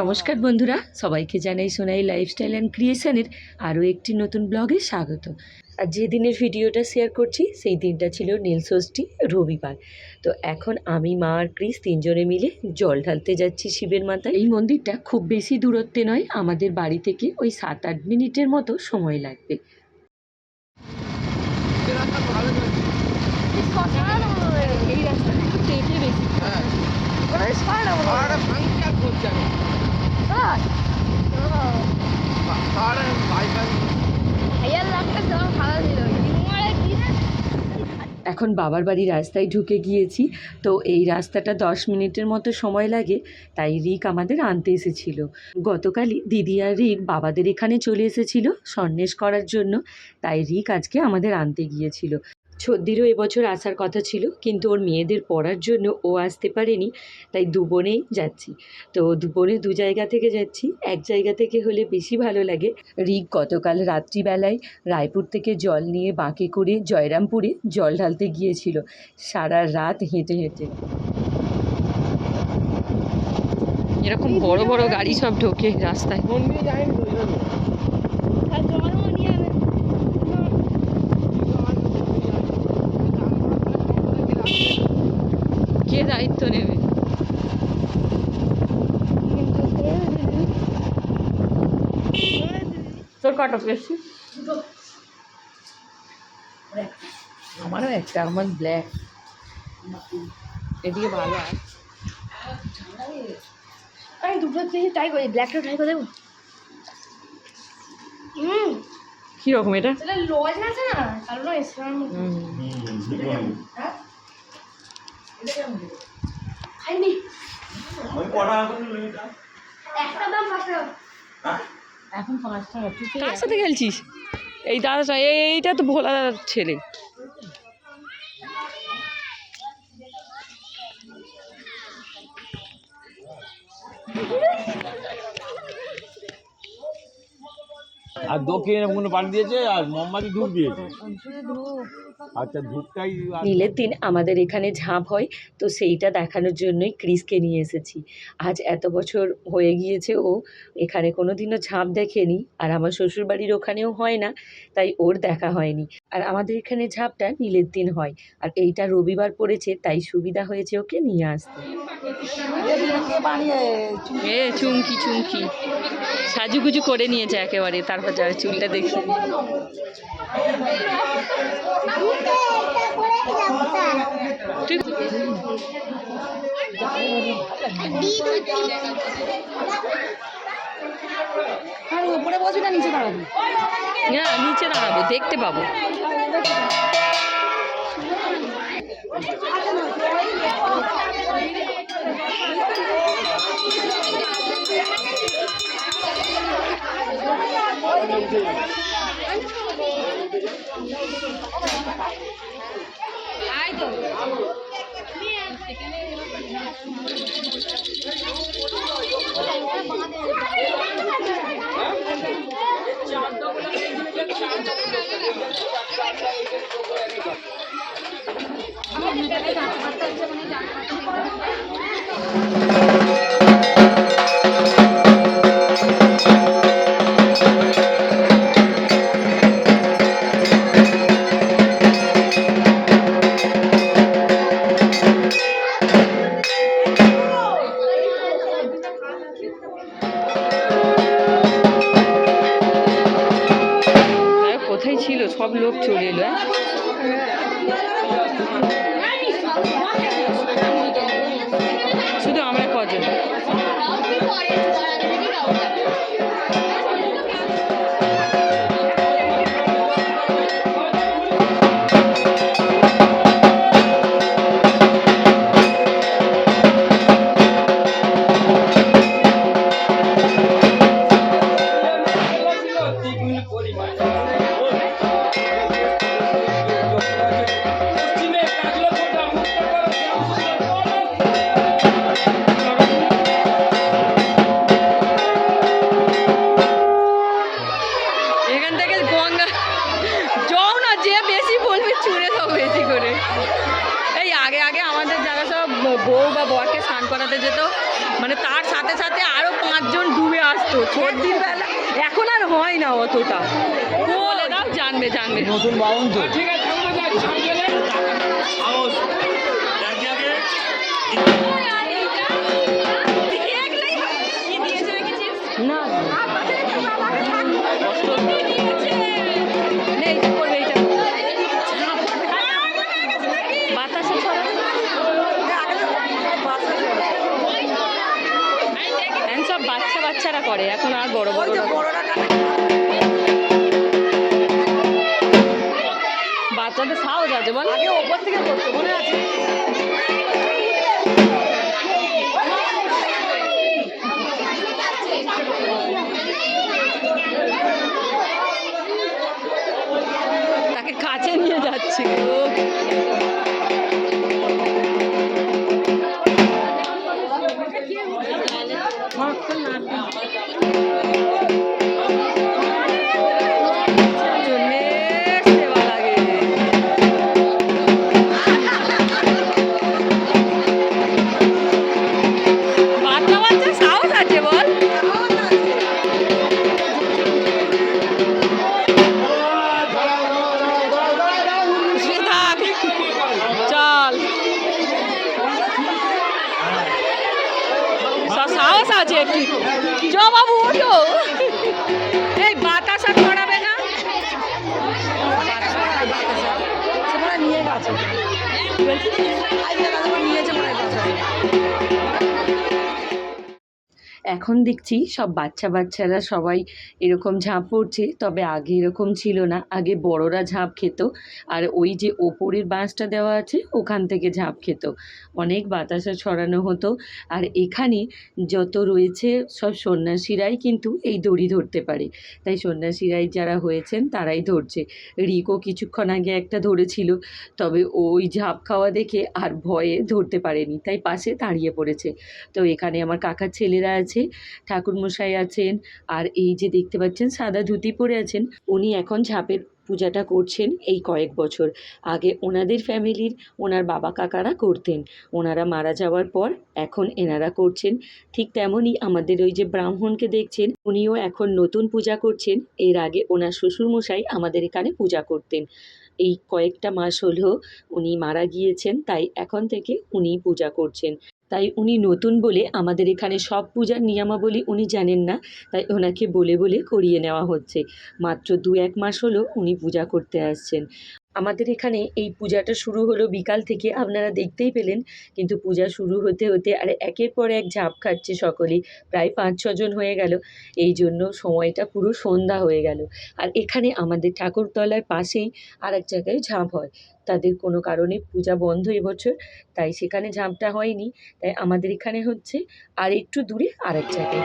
নমস্কার বন্ধুরা সবাইকে জানাই সোনাই লাইফস্টাইল অ্যান্ড ক্রিয়েশনের আরও একটি নতুন ব্লগে স্বাগত। আর যে দিনের ভিডিওটা শেয়ার করছি সেই দিনটা ছিল নীলষষ্ঠী রবিবার। তো এখন আমি মা আর ক্রিস তিনজনে মিলে জল ঢালতে যাচ্ছি শিবের মাথায়। এই মন্দিরটা খুব বেশি দূরত্বে নয় আমাদের বাড়ি থেকে ওই সাত আট মিনিটের মতো সময় লাগবে। এই রাস্তাটা একটু এখন বাবার বাড়ি রাস্তায় ঢুকে গিয়েছি, তো এই রাস্তাটা দশ মিনিটের মতো সময় লাগে, তাই রিক আমাদের আনতে এসেছিল। গতকালই দিদি আর রিক বাবাদের এখানে চলে এসেছিল সন্ন্যাস করার জন্য, তাই রিক আজকে আমাদের আনতে গিয়েছিল। ছদ্দিরও এবছর আসার কথা ছিল কিন্তু ওর মেয়েদের পড়ার জন্য ও আসতে পারেনি তাই দু বোনেই যাচ্ছি। তো দু বোনে দু জায়গা থেকে যাচ্ছি এক জায়গা থেকে হলে বেশি ভালো লাগে। রিক গতকাল রাত্রিবেলায় রায়পুর থেকে জল নিয়ে বাঁকে করে জয়রামপুরে জল ঢালতে গিয়েছিল সারা রাত হেঁটে হেঁটে। এরকম বড় বড় গাড়ি সব ঢোকে রাস্তায়। দায়িত্ব নেবে। তোর কটা পেয়েছি আমারও একটা আমার ব্ল্যাক এদিকে ভালো আর আমি দুটো থেকে ট্রাই করি ব্ল্যাকটা ট্রাই করে দেবো হুম। কীরকম এটা? লজ আছে না? কারণ ইসলাম খাইনি। একটা দাম পাঁচ এখন পাঁচ টাকা। কার সাথে খেলছিস? এই দাদা এইটা তো ভোলা দাদার ছেলে। আর দক্ষিণে কোনো পানি দিয়েছে? আর মোমবাতি ধূপ দিয়েছে? আচ্ছা ধূপটাই নীলের দিন আমাদের এখানে ঝাঁপ হয় তো সেইটা দেখানোর জন্যই ক্রিসকে নিয়ে এসেছি। আজ এত বছর হয়ে গিয়েছে ও এখানে কোনো দিনও ঝাঁপ দেখেনি আর আমার শ্বশুরবাড়ির ওখানেও হয় না তাই ওর দেখা হয়নি। আর আমাদের এখানে ঝাঁপটা নীলের দিন হয় আর এইটা রবিবার পড়েছে তাই সুবিধা হয়েছে ওকে নিয়ে আসতে। এ চুমকি চুমকি। সাজুগুজু করে নিয়েছে একেবারে তারপর যারা চুলটা দেখি। ঠিক আর উপরে বসবি না নিচে দাঁড়াবি। না নিচে দাঁড়াবো দেখতে পাবো। আর বউ বা বরকে স্নান করাতে যেত। মানে তার সাথে সাথে আরও পাঁচজন ডুবে আসতো। সর্দির বেলা। এখন আর হয় না অতটা। বলে দাও জানবে জানবে। নতুন বাউন তো। না বড় বড় বাচ্চাদের সাহস আছে বল। আগে ওপর থেকে করতো মনে আছে? গেছে নিয়েছে মনে এখন দেখছি সব বাচ্চা বাচ্চারা সবাই এরকম ঝাঁপ পড়ছে, তবে আগে এরকম ছিল না। আগে বড়রা ঝাঁপ খেত আর ওই যে ওপরের বাঁশটা দেওয়া আছে, ওখান থেকে ঝাঁপ খেত। অনেক বাতাসা ছড়ানো হতো আর এখানে যত রয়েছে সব সন্ন্যাসীরাই কিন্তু এই দড়ি ধরতে পারে। তাই সন্ন্যাসীরাই যারা হয়েছেন তারাই ধরছে। রিকও কিছুক্ষণ আগে একটা ধরেছিল, তবে ওই ঝাঁপ খাওয়া দেখে আর ভয়ে ধরতে পারেনি। তাই পাশে দাঁড়িয়ে পড়েছে। তো এখানে আমার কাকার ছেলেরা আছে ঠাকুরমশাই আছেন, আর এই যে দেখতে পাচ্ছেন সাদা ধুতি পরে আছেন, উনি এখন ঝাঁপের পূজাটা করছেন এই কয়েক বছর। আগে ওনাদের ফ্যামিলির ওনার বাবা কাকারা করতেন, ওনারা মারা যাওয়ার পর এখন এনারা করছেন। ঠিক তেমনই আমাদের ওই যে ব্রাহ্মণকে দেখছেন, উনিও এখন নতুন পূজা করছেন। এর আগে ওনার শ্বশুরমশাই আমাদের এখানে পূজা করতেন। এই কয়েকটা মাস হলো উনি মারা গিয়েছেন, তাই এখন থেকে উনি পূজা করছেন। তাই উনি নতুন বলে আমাদের এখানে সব পূজার নিয়মাবলী উনি জানেন না, তাই ওনাকে বলে বলে করিয়ে নেওয়া হচ্ছে। মাত্র দু এক মাস হলো উনি পূজা করতে আসছেন। আমাদের এখানে এই পূজাটা শুরু হলো বিকাল থেকে, আপনারা দেখতেই পেলেন। কিন্তু পূজা শুরু হতে হতে আর একের পর এক ঝাঁপ খাচ্ছে সকলেই, প্রায় পাঁচ ছজন হয়ে গেল। এই জন্য সময়টা পুরো সন্ধ্যা হয়ে গেল। আর এখানে আমাদের ঠাকুরতলার পাশেই আর এক জায়গায় ঝাঁপ হয়। তাদের কোনো কারণে পূজা বন্ধ এবছর, তাই সেখানে ঝাঁপটা হয়নি। তাই আমাদের এখানে হচ্ছে আর একটু দূরে আরেক জায়গায়।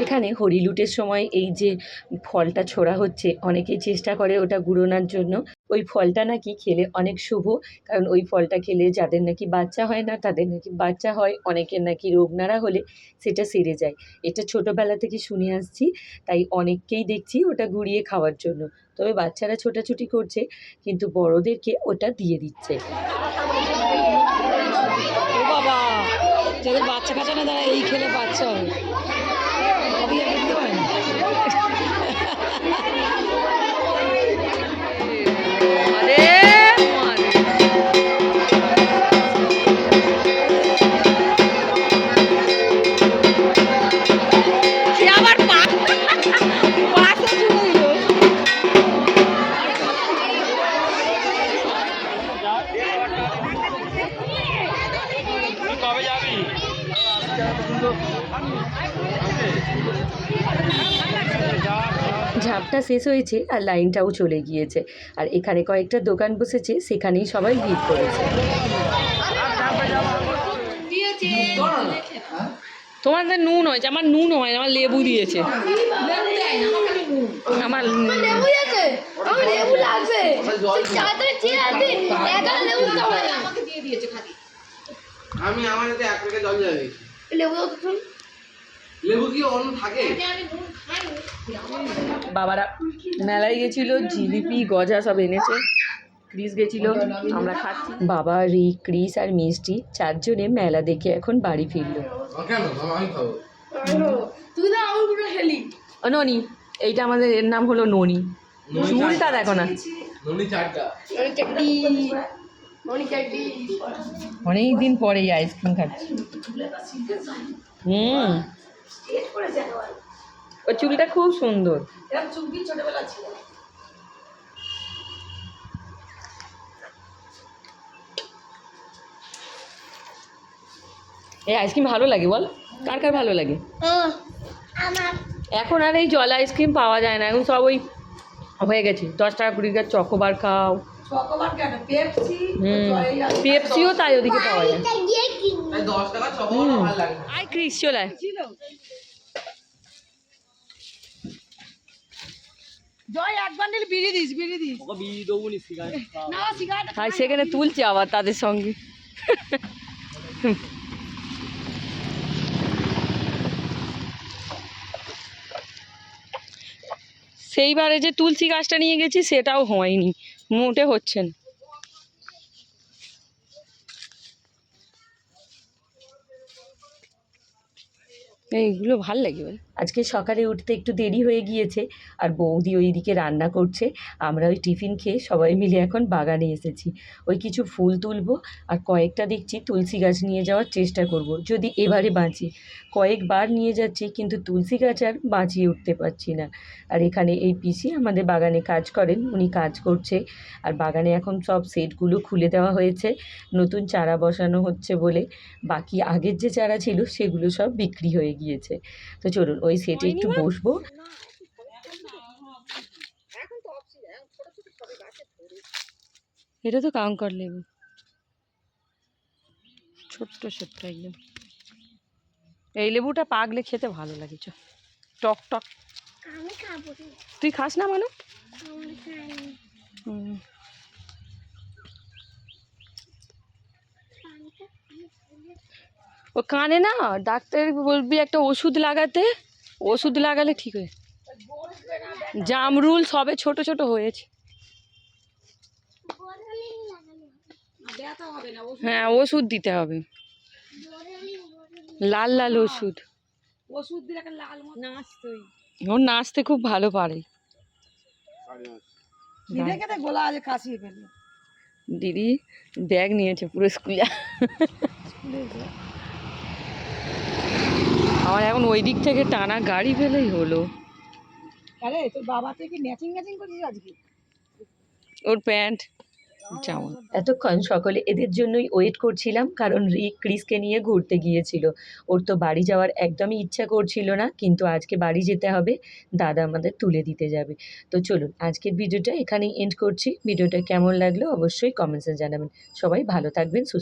এখানে হরিলুটের সময় এই যে ফলটা ছোড়া হচ্ছে, অনেকেই চেষ্টা করে ওটা গুড়োনোর জন্য। ওই ফলটা নাকি খেলে অনেক শুভ, কারণ ওই ফলটা খেলে যাদের নাকি বাচ্চা হয় না, তাদের নাকি বাচ্চা হয়, অনেকের নাকি রোগ নাড়া হলে সেটা সেরে যায়। এটা ছোটোবেলা থেকে শুনে আসছি, তাই অনেককেই দেখছি ওটা গুড়িয়ে খাওয়ার জন্য। তবে বাচ্চারা ছোটাছুটি করছে, কিন্তু বড়দেরকে ওটা দিয়ে দিচ্ছে। বাবা! যাদের বাচ্চা কাচ্চা না তারা এই খেলে বাচ্চা হয় ঝাঁপটা শেষ হয়েছে আর লাইনটাও চলে গিয়েছে। আর এখানে কয়েকটা দোকান বসেছে সেখানেই সবাই ভিড় করেছে। তোমার তোমাদের নুন হয়েছে আমার নুন হয় আমার লেবু দিয়েছে। আমার লেবু লাগবে। আমি আমার হাতে এক প্যাকেট জল যাবে লেবু বাবারা মেলায় গেছিল জিলিপি গজা সব এনেছে। ক্রিস গেছিল আমরা খাচ্ছি। বাবা রিক ক্রিস আর মিষ্টি চারজনে মেলা দেখে এখন বাড়ি ফিরলো। ননি এইটা আমাদের এর নাম হলো ননি। চুলটা দেখো না। ননি চারটা। অনেক চাকরি অনেক চাকরি অনেক দিন পরে এই আইসক্রিম খাচ্ছি। হুম। ওর চুলটা খুব সুন্দর। এই আইসক্রিম ভালো লাগে বল? কার কার ভালো লাগে? এখন আর এই জল আইসক্রিম পাওয়া যায় না এখন সব ওই হয়ে গেছে। দশ টাকা কুড়ি টাকা চকোবার খাও। হুম পেপসিও তাই ওদিকে পাওয়া যায়। তাই দশ টাকা ছবো ভালো লাগে না। ক্রিস চলে জয় এক বান্ডিল বিড়ি দিস বিড়ি দিস। না সিগারেট আর সেখানে তুলছে আবার তাদের সঙ্গে। সেইবারে যে তুলসী গাছটা নিয়ে গেছি সেটাও হয়নি। মোটে হচ্ছে না। এইগুলো ভালো লাগে আজকে সকালে উঠতে একটু দেরি হয়ে গিয়েছে, আর বৌদি ওইদিকে রান্না করছে। আমরা ওই টিফিন খেয়ে সবাই মিলে এখন বাগানে এসেছি। ওই কিছু ফুল তুলবো, আর কয়েকটা দেখছি তুলসী গাছ নিয়ে যাওয়ার চেষ্টা করব। যদি এবারে বাঁচি। কয়েকবার নিয়ে যাচ্ছি, কিন্তু তুলসী গাছ আর বাঁচিয়ে উঠতে পারছি না। আর এখানে এই পিসি আমাদের বাগানে কাজ করেন, উনি কাজ করছে। আর বাগানে এখন সব সেটগুলো খুলে দেওয়া হয়েছে। নতুন চারা বসানো হচ্ছে বলে। বাকি আগের যে চারা ছিল, সেগুলো সব বিক্রি হয়ে গিয়েছে। তো চলুন ওই সেটে একটু বসবো। এটা তো কাঙ্কর লেবু ছোট্ট ছোট্ট একদম। এই লেবুটা পাকলে খেতে ভালো লাগে চ টক টক। তুই খাস না মানে? হুম। ও কানে না ডাক্তার বলবি একটা ওষুধ লাগাতে, ওষুধ লাগালে ঠিক হয়ে জামরুল সবে ছোট ছোট হয়েছে। হ্যাঁ ওষুধ দিতে হবে। লাল লাল ওষুধ। ওষুধ ও নাচতে খুব ভালো পারে। দিদি ব্যাগ নিয়েছে পুরো স্কুলে। আমার এখন ওই দিক থেকে টানা গাড়ি পেলেই হলো। আরে তোর বাবা তুই কি ম্যাচিং ম্যাচিং করছিস আজকে? ওর প্যান্ট জামা। এতক্ষণ সকলে এদের জন্যই ওয়েট করছিলাম কারণ রিক ক্রিসকে নিয়ে ঘুরতে গিয়েছিল। ওর তো বাড়ি যাওয়ার একদমই ইচ্ছা করছিল না কিন্তু আজকে বাড়ি যেতে হবে দাদা আমাদের তুলে দিতে যাবে। তো চলুন আজকের ভিডিওটা এখানেই এন্ড করছি। ভিডিওটা কেমন লাগল অবশ্যই কমেন্টসে জানাবেন। সবাই ভালো থাকবেন সুস্থ